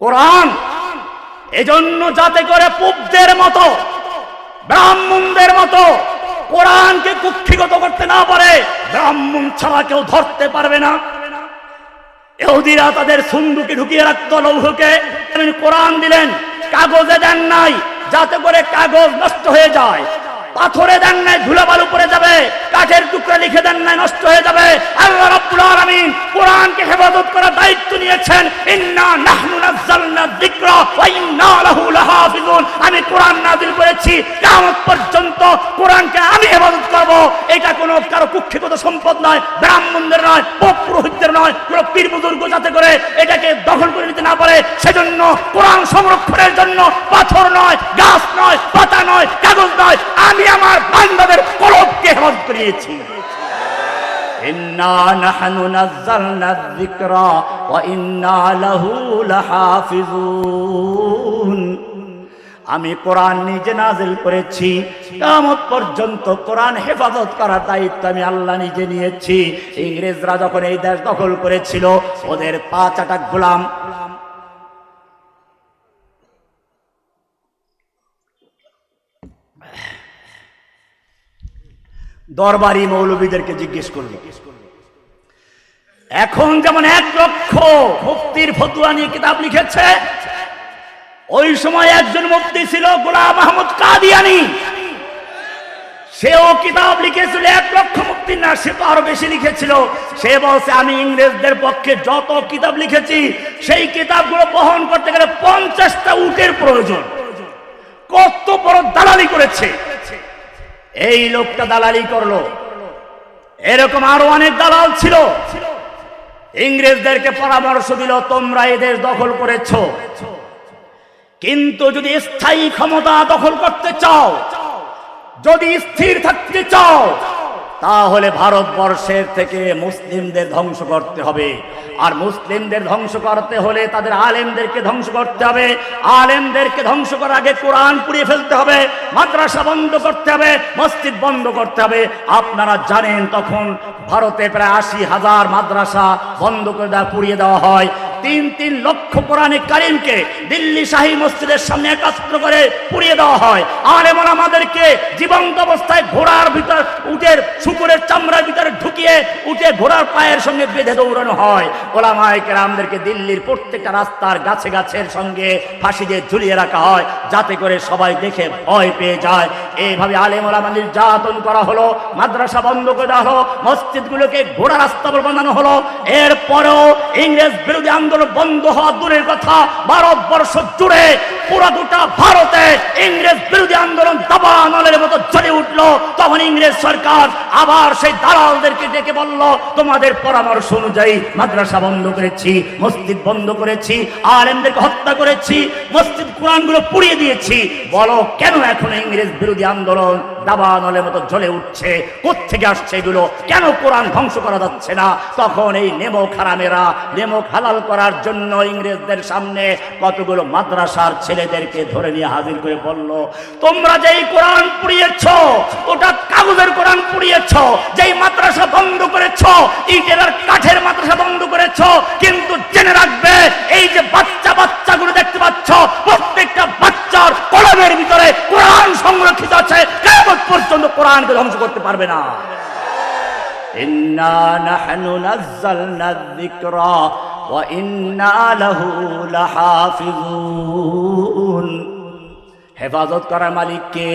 কোরআন। এজন্য যাতে করে পুবদের মতো, ব্রাহ্মণদের মতো কোরআনকে কুক্ষিগত করতে না পারে, ব্রাহ্মণ ছাড়া কেউ ধরতে পারবে না। এহুদিরা তাদের সুন্দুকে ঢুকিয়ে রাখতো লৌহকে। কোরআন দিলেন, কাগজে দেন নাই, যাতে করে কাগজ নষ্ট হয়ে যায়। পাথরে দেন নাই, ধুলাবালু পড়ে যাবে, কাঠের টুকরা লিখে দেন নাই, নষ্ট হয়ে যাবে। আল্লাহ রাব্বুল আলামিন কোরআনকে হেফাজত করার দায়িত্ব নিয়েছেন, ইন্না নাহনু নাযালনা যিকরা ওয়া ইন্না লাহু লাহাফিজুন। আমি কোরআন নাযিল করেছি, কিয়ামত পর্যন্ত কোরআনকে আমি হেফাজত করব। এটা কোনো কারও কুক্ষিগত সম্পদ নয়, ব্রাহ্মণদের নয় পোপ এটাকে সংরক্ষণের জন্য পাথর নয়, গাছ নয়, পাতা নয়, কাগজ নয়, আমি আমার বান্দাদের কলবকে হেফাজত করিয়েছি। ইন্না লাহু লাহাফিজুন। আমি কোরআন নিজে নাজিল করেছি। কিয়ামত পর্যন্ত কোরআন হেফাজত করার দায়িত্ব আমি আল্লাহ নিজে নিয়েছি। ইংরেজরা যখন এই দেশ দখল করেছিল, ওদের পাঁচ আটাক গোলাম। দরবারি মৌলবীদেরকে জিজ্ঞেস করল, এখন যেমন এক লক্ষ মুক্তির ফতুয়া নিয়ে কিতাব লিখেছে ওই সময় একজন মুক্তি ছিল, গোলাম মাহমুদ কাদিয়ানি। সেও কিতাব লিখেছিল, এক লক্ষ মুক্তি না সে তো আরও বেশি লিখেছিল। সে বলছে, আমি ইংরেজদের পক্ষে যত কিতাব লিখেছি, সেই কিতাবগুলো বহন করতে গেলে পঞ্চাশটা উটের প্রয়োজন। কত বড় দালালি করেছে। এই লোকটা দালালি করল। এরকম আরও অনেক দালাল ছিল। ইংরেজদেরকে পরামর্শ দিল, তোমরা এদের দখল করেছ। কিন্তু যদি স্থায়ী ক্ষমতা দখল করতে চাও, যদি স্থির থাকতে চাও, তাহলে ভারতবর্ষের থেকে মুসলিমদের ধ্বংস করতে হবে। আর মুসলিমদের ধ্বংস করতে হলে তাদের আলেমদেরকে ধ্বংস করতে হবে। আলেমদেরকে ধ্বংস করার আগে কোরআন পুড়িয়ে ফেলতে হবে, মাদ্রাসা বন্ধ করতে হবে, মসজিদ বন্ধ করতে হবে। আপনারা জানেন তখন ভারতে প্রায় আশি হাজার মাদ্রাসা বন্ধ করে দেওয়া, পুড়িয়ে দেওয়া হয়। তিন তিন লক্ষ কোরআনে কারিমকে দিল্লি শাহী মসজিদের সামনে একাত্র করে পুড়িয়ে দেওয়া হয়। আর এমন আমাদেরকে জীবন্ত অবস্থায় ঘোড়ার ভিতর উটের শুকুরের চামড়ার ভিতরে ঢুকিয়ে উঠে ঘোড়ার পায়ের সঙ্গে বেঁধে দৌড়ানো হয়। ওলামায় কেরামদেরকে দিল্লির প্রত্যেকটা রাস্তার গাছে গাছের সঙ্গে ফাঁসি দিয়ে ঝুলিয়ে রাখা হয়, যাতে করে সবাই দেখে ভয় পেয়ে যায়। এইভাবে আলেম ওলামা নির্যাতন করা হলো, মাদ্রাসা বন্ধ করে দেওয়া হলো, মসজিদগুলোকে ঘোড়া রাস্তা বানানো হলো। এরপরেও ইংরেজ বিরোধী আন্দোলন বন্ধ হওয়া দূরের কথা। ভারতবর্ষ জুড়ে পুরো দুটা ভারতে ইংরেজ বিরোধী আন্দোলন দাবা দাবানলের মতো জ্বলে উঠল। ইংরেজ সরকার আবার সেই দালালদেরকে ডেকে বলল, তোমাদের পরামর্শ অনুযায়ী মাদ্রাসা বন্ধ করেছি, মসজিদ বন্ধ করেছি, আলেমদেরকে হত্যা করেছি, মসজিদ কোরআনগুলো পুড়িয়ে দিয়েছি। বলো, কেন এখন ইংরেজ বিরোধী আন্দোলন দাবানলের মতো জ্বলে উঠছে? কোথেকে আসছে এগুলো? কেন কোরআন ধ্বংস করা যাচ্ছে না? তখন এই নেমো খারামেরা, নেমো হালাল করার জন্য ইংরেজদের সামনে কতগুলো মাদ্রাসার ছেলেদেরকে ধরে নিয়ে হাজির করে বলল, তোমরা যেই কোরআন পুড়িয়েছ, ওটা কাগজের কোরআন পুড়িয়েছ যেই মাদ্রাসা বন্ধ করেছ ইটের আর কাঠের মাদ্রাসা বন্ধ করেছ কিন্তু জেনে রাখবে এই যে বাচ্চা বাচ্চাগুলো দেখতে পাচ্ছ প্রত্যেকটা বাচ্চার কলমের ভিতরে কোরআন সংরক্ষিত আছে কেমন পর্যন্ত কোরআনকে ধ্বংস করতে পারবে না إنا نحن نزلنا الذكر وإنا له لحافظون হেফাজত করার মালিককে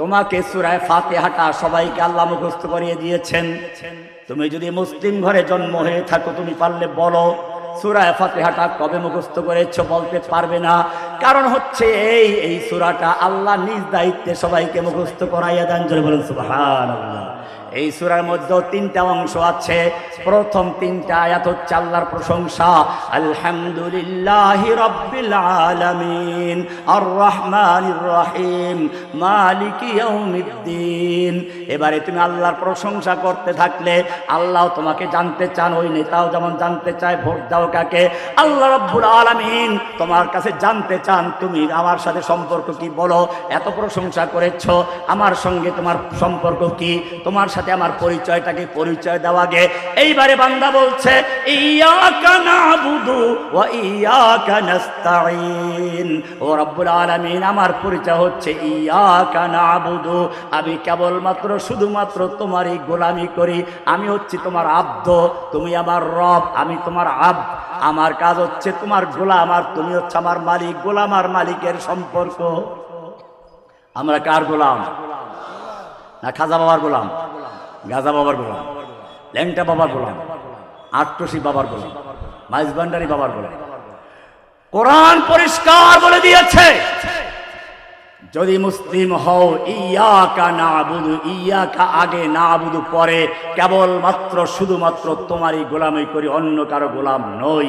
তোমাকে সুরায় ফাতেহাটা সবাইকে আল্লাহ মুখস্থ করিয়ে দিয়েছেন। তুমি যদি মুসলিম ঘরে জন্ম হয়ে থাকো, তুমি পারলে বলো, সুরায় ফাতেহাটা কবে মুখস্থ করেছ বলতে পারবে না। কারণ হচ্ছে এই এই সুরাটা আল্লাহ নিজ দায়িত্বে সবাইকে মুখস্থ করাইয়া দেন। জোরে বলেন, সুবহানাল্লাহ। এই সুরার মধ্যেও তিনটা অংশ আছে। প্রথম তিনটা আয়াত হচ্ছে আল্লাহর প্রশংসা, আলহামদুলিল্লাহ রব্বিল আলামিন আর রহমানির রহিম মালিক ইয়াউমিদ্দিন। এবারে তুমি আল্লাহর প্রশংসা করতে থাকলে আল্লাহ তোমাকে জানতে চান, ওই নেতাও যেমন জানতে চায়, ভোট দাও কাকে? আল্লাহ রব্বুল আলামিন তোমার কাছে জানতে চান, তুমি আমার সাথে সম্পর্ক কি বলো? এত প্রশংসা করেছ, আমার সঙ্গে তোমার সম্পর্ক কি? তোমার সাথে সাথে আমার পরিচয়টাকে পরিচয় দেওয়া গে এইবারে বান্দা বলছে আমার পরিচয় হচ্ছে ইয়াকা নাবুদু। আমি কেবলমাত্র, শুধুমাত্র তোমারই গোলামি করি। আমি হচ্ছি তোমার আব্দ, তুমি আমার রব, আমি তোমার আব আমার কাজ হচ্ছে তোমার গোলাম আর তুমি হচ্ছে আমার মালিক। গোলাম আর মালিকের সম্পর্ক। আমরা কার গোলাম? না খাজা বাবার গোলাম? গাজা বাবার গোলাম, ল্যাংটা বাবার গোলাম, আটটসি বাবার গোলাম, মাইজবান্ডারি বাবার গোলাম। কোরআন পরিষ্কার বলে দিয়েছে, যদি মুসলিম হও, ইয়াকা না বুধু ইয়াকা আগে না বুধু পরে কেবলমাত্র, শুধুমাত্র তোমারই গোলামি করি, অন্য কারও গোলাম নই।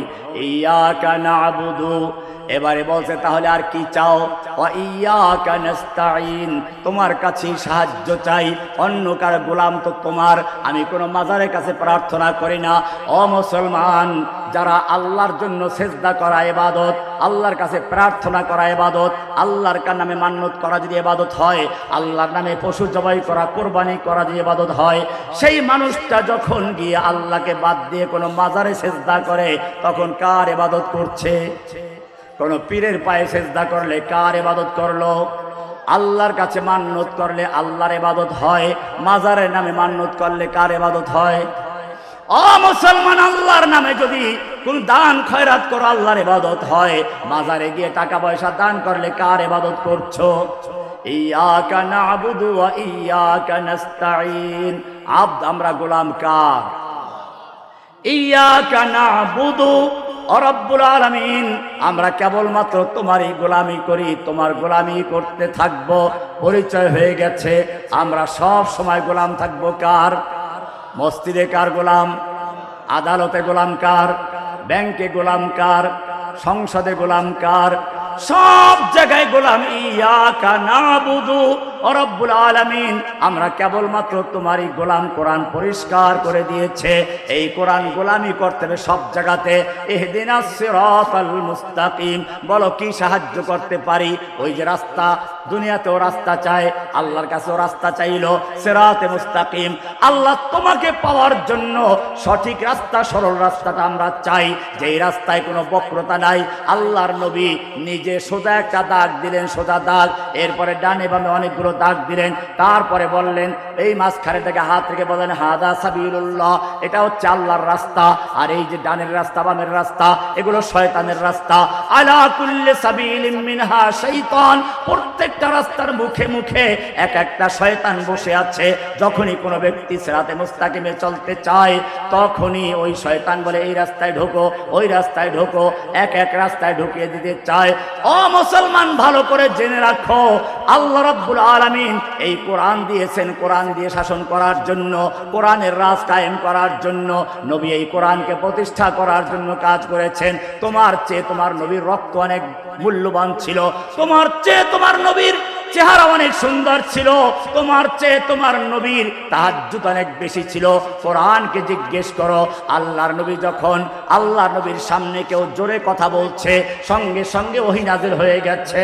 ইয়াকা না বুধু এবারে বলছে, তাহলে আর কি চাও? তোমার কাছে সাহায্য চাই। অন্য কার গোলাম তো তোমার। আমি কোনো মাজারের কাছে প্রার্থনা করি না। ও মুসলমান, যারা আল্লাহর জন্য সেজদা করা এবাদত আল্লাহর কাছে প্রার্থনা করা এবাদত আল্লাহর কার নামে মান্যত করা যদি এবাদত হয়, আল্লাহর নামে পশু জবাই করা, কোরবানি করা যদি এবাদত হয়, সেই মানুষটা যখন গিয়ে আল্লাহকে বাদ দিয়ে কোনো মাজারে সেজদা করে, তখন কার এবাদত করছে? কোনো পীরের পায়ে সেজদা করলে কার এবাদত করল? আল্লাহর কাছে মান্যত করলে আল্লাহর এবাদত হয়, মাজারের নামে মান্যত করলে কার এবাদত হয়? ও মুসলমান, আল্লাহর নামে যদি কোন দান, খয়রাত করো, আল্লাহর ইবাদত হয়। মাজারে গিয়ে টাকা পয়সা দান করলে কার ইবাদত করছ? আব্দ, আমরা গোলাম কার? ইয়া ইয়াকা নাবুদু ও রব্বুল আলামিন, আমরা কেবলমাত্র তোমারই গোলামি করি, তোমার গোলামি করতে থাকব। পরিচয় হয়ে গেছে, আমরা সব সময় গোলাম থাকব কার? মসজিদে কার গোলাম? আদালতে গোলাম কার? ব্যাংকে গোলাম কার? সংসদে গোলাম কার? সব জায়গায় গোলাম, ইয়াকা নাবুদু। রব্বুল আলামিন, আমরা কেবলমাত্র তোমারই গোলাম কোরআন পরিষ্কার করে দিয়েছে। এই কোরআন গোলামি করতে হবে সব জায়গাতে। সিরাতাল মুস্তাকিম, বলো কি সাহায্য করতে পারি? ওই যে রাস্তা, দুনিয়াতেও রাস্তা চায় আল্লাহর কাছেও রাস্তা চাইলো, সেরাতে মুস্তাকিম। আল্লাহ তোমাকে পাওয়ার জন্য সঠিক রাস্তা, সরল রাস্তাটা আমরা চাই। যেই রাস্তায় কোনো বক্রতা নাই, আল্লাহর নবী নিজে সোজা একটা দাগ দিলেন, সোজা দাগ। এরপরে ডানে বামে অনেকগুলো দাগ দিলেন। তারপরে বললেন, এই মাঝখানে থেকে হাত থেকে বলেন, হাদা সাবিউল্লাহ এটা হচ্ছে আল্লাহর রাস্তা। আর এই যে ডানের রাস্তা, বামের রাস্তা, এগুলো শয়তানের রাস্তা। আলা মিনহা শৈতান প্রত্যেকটা রাস্তার মুখে মুখে এক একটা শয়তান বসে আছে। যখনই কোনো ব্যক্তি সেরাতে মুস্তাকিমে চলতে চায়, তখনই ওই শয়তান বলে, এই রাস্তায় ঢোকো, ওই রাস্তায় ঢোকো। এক এক রাস্তায় ঢুকিয়ে দিতে চায়। ও মুসলমান, ভালো করে জেনে রাখো, আল্লাহ রাব্বুল আলামিন, এই কোরআন দিয়েছেন, কোরআন দিয়ে শাসন করার জন্য, কোরআনের রাজ কায়েম করার জন্য, নবী এই কোরআনকে প্রতিষ্ঠা করার জন্য কাজ করেছেন। তোমার চেয়ে তোমার নবীর রক্ত অনেক মূল্যবান ছিল। তোমার চেয়ে তোমার নবীর চেহারা অনেক সুন্দর ছিল। তোমার চেয়ে তোমার নবীর তাহাজ্জুদ অনেক বেশি ছিল। কোরআনকে জিজ্ঞেস করো, আল্লাহর নবী যখন আল্লাহর নবীর সামনে কেউ জোরে কথা বলছে, সঙ্গে সঙ্গে ওহি হয়ে গেছে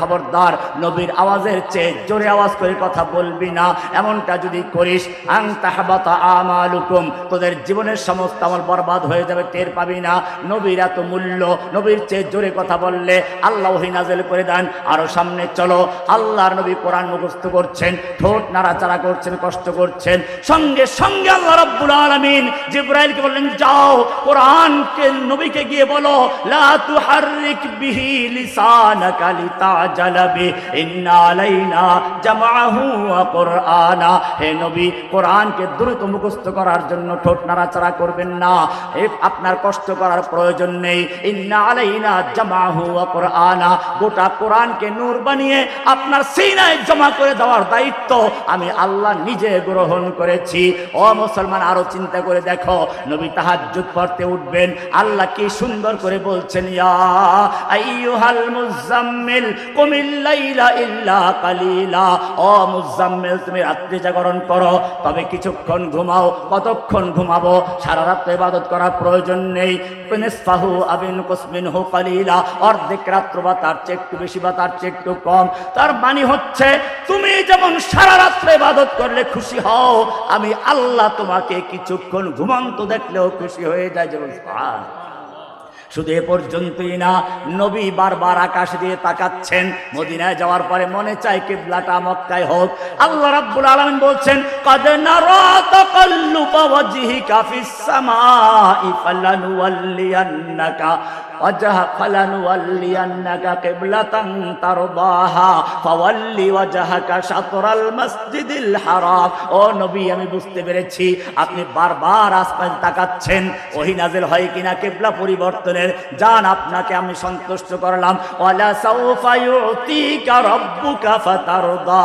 খবরদার, নবীর আওয়াজের চেয়ে জোরে আওয়াজ করে কথা বলবি না। এমনটা যদি করিস আং তাহবাতা আমালুকুম, তোদের জীবনের সমস্ত আমল বরবাদ হয়ে যাবে, টের পাবি না। নবীর এত মূল্য, নবীর চেয়ে জোরে কথা বললে আল্লাহ নাজেল করে দেন। আরও সামনে চলো। আল্লাহর নবী কোরআন মুখস্থ করছেন, ঠোঁট নাড়াচাড়া করছেন, কষ্ট করছেন। সঙ্গে সঙ্গে আল্লাহ রাব্বুল আলামিন জিব্রাইলকে বললেন, যাও, কোরআনকে, নবীকে গিয়ে বলো, লা হে করার জন্য ঠোঁট নাড়াচাড়া করবেন না। এ আপনার কষ্ট করার প্রয়োজন নেই। গোটা কোরআনকে নূর বানিয়ে আপনার সিনায় জমা করে দেওয়ার দায়িত্ব আমি আল্লাহ নিজে গ্রহণ করেছি। ও মুসলমান, আরও চিন্তা করে দেখো, নবী তাহাজ্জুদ পড়তে উঠবেন। আল্লাহ কি সুন্দর করে বলছেন তুমি রাত্রি জাগরণ করো, তবে কিছুক্ষণ ঘুমাও, কতক্ষণ ঘুমাবো? সারা রাত তো ইবাদত করার প্রয়োজন নেই। নিসফাহু আবিন কুসমিন হু কালিলা। অর্ধেক রাত্র বা তার চেয়ে একটু বেশি বা তার চেয়ে একটু কম। তার মানে হচ্ছে, তুমি যেমন সারা রাত্রে ইবাদত করলে খুশি হও, আমি আল্লাহ তোমাকে কিছুক্ষণ ঘুমন্ত দেখলেও খুশি হয়ে যায়, যেমন। শুধু এ পর্যন্তই না, নবী বারবার আকাশ দিয়ে তাকাচ্ছেন। মদিনায় যাওয়ার পরে মনে চায় কিবলাটা মক্কায় হোক। আল্লাহ রাব্বুল আলামিন বলছেন, কদ নারা তাকাল্লুবা ওয়াজহিকা ফিস ওয়াজহা ফালানুওয়াল্লিয়ান্নাকা কিবলাতান তারদাহা, ফাওয়াল্লি ওয়াজহাকা শাতরাল মসজিদিল হারাম। ও নবী, আমি বুঝতে পেরেছি, আপনি বারবার আসমান তাকাচ্ছেন, ওহি নাজেল হয় কিনা কিবলা পরিবর্তনের। যান আপনাকে আমি সন্তুষ্ট করলাম। ওয়ালা সাউফা ইউতিকা রাব্বুকা ফাতারদা।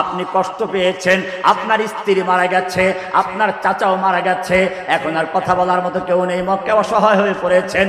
আপনি কষ্ট পেয়েছেন, আপনার স্ত্রী মারা গেছে, আপনার চাচাও মারা গেছে, এখন আর কথা বলার মতো কেউ নেই মক্কে অসহায় হয়ে পড়েছেন।